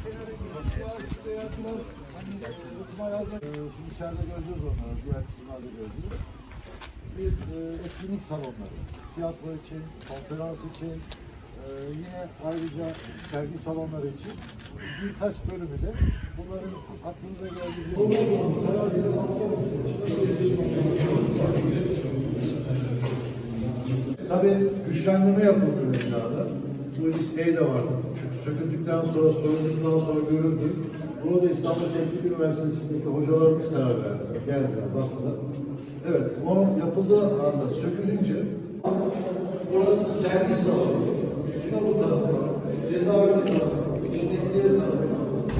Şimdi içeride göreceğiz onları, diğer kısımlarda göreceğiz. Bir e, etkinlik salonları, tiyatro için, konferans için, e, yine ayrıca sergi salonları için birkaç bölümü de bunların aklınıza geldiği Tabii güçlendirme yapıldı binada. Bu isteği de vardı. Çünkü söküldükten sonra, soyulduktan sonra görüldü. Bunu da İstanbul Teknik Üniversitesi'ndeki hocalarımız karar verdiler. Geldiler, baktılar. Evet, o yapıldığı anda sökülünce burası sergi salonu. Üstüne bu tarafa, cezaevi tarafı, içindekileri tarafı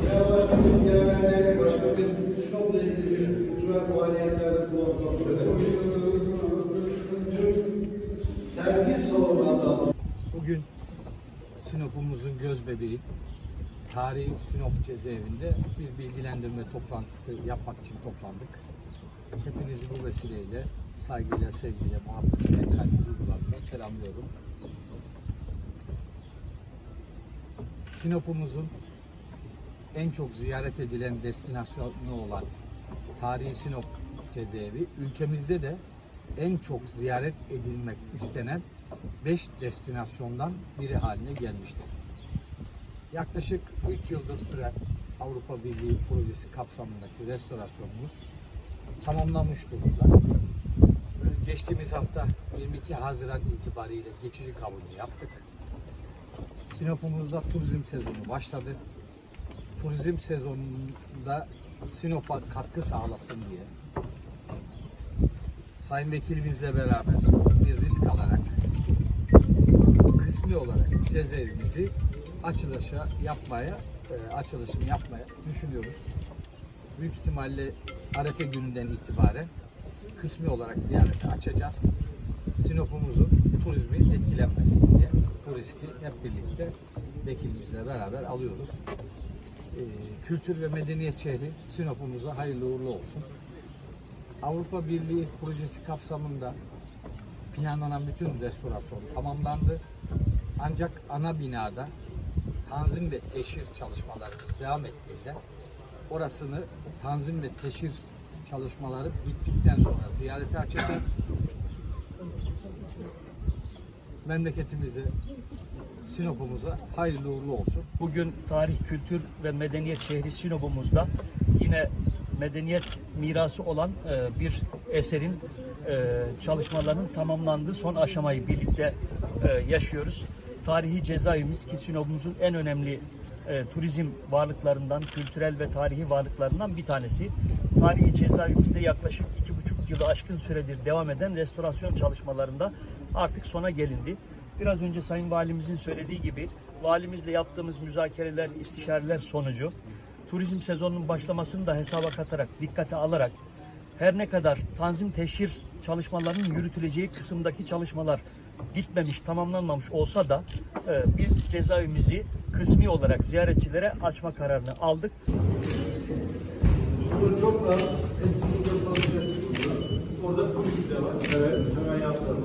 veya başka bir yerlerde, başka bir Sinop'la ilgili bir kültürel faaliyetlerde kullanılmak üzere sergi salonlarında Bugün Sinop'umuzun göz bebeği Tarihi Sinop Cezaevinde bir bilgilendirme toplantısı yapmak için toplandık. Hepinizi bu vesileyle saygıyla, sevgiyle, muhabbetle, kalbi duygularımla selamlıyorum. Sinop'umuzun en çok ziyaret edilen destinasyonu olan Tarihi Sinop Cezaevi ülkemizde de en çok ziyaret edilmek istenen 5 destinasyondan biri haline gelmiştir. Yaklaşık 3 yıldır süren Avrupa Birliği projesi kapsamındaki restorasyonumuz tamamlanmış durumda. Geçtiğimiz hafta 22 Haziran itibariyle geçici kabulünü yaptık. Sinop'umuzda turizm sezonu başladı. Turizm sezonunda Sinop'a katkı sağlasın diye Sayın Vekilimizle beraber bir risk alarak kısmi olarak cezaevimizi açılışa yapmaya, e, açılışını yapmaya düşünüyoruz. Büyük ihtimalle Arefe gününden itibaren kısmi olarak ziyarete açacağız. Sinop'umuzun turizmi etkilenmesin diye bu riski hep birlikte vekilimizle beraber alıyoruz. E, Kültür ve medeniyet şehri Sinop'umuza hayırlı uğurlu olsun. Avrupa Birliği projesi kapsamında planlanan bütün restorasyon tamamlandı. Ancak ana binada tanzim ve teşhir çalışmalarımız devam ettiğinde orasını tanzim ve teşhir çalışmaları bittikten sonra ziyarete açacağız. Memleketimize, Sinop'umuza hayırlı uğurlu olsun. Bugün tarih, kültür ve medeniyet şehri Sinop'umuzda yine medeniyet mirası olan e, bir eserin e, çalışmalarının tamamlandığı son aşamayı birlikte e, yaşıyoruz. Tarihi cezaevimiz ki Sinop'umuzun en önemli e, turizm varlıklarından, kültürel ve tarihi varlıklarından bir tanesi. Tarihi cezaevimizde yaklaşık iki buçuk yılı aşkın süredir devam eden restorasyon çalışmalarında artık sona gelindi. Biraz önce Sayın Valimizin söylediği gibi valimizle yaptığımız müzakereler, istişareler sonucu turizm sezonunun başlamasını da hesaba katarak, dikkate alarak her ne kadar tanzim teşhir çalışmalarının yürütüleceği kısımdaki çalışmalar bitmemiş, tamamlanmamış olsa da e, biz cezaevimizi kısmi olarak ziyaretçilere açma kararını aldık. Bu çok da etkili. Orada polis de var. Evet, hemen yaptım.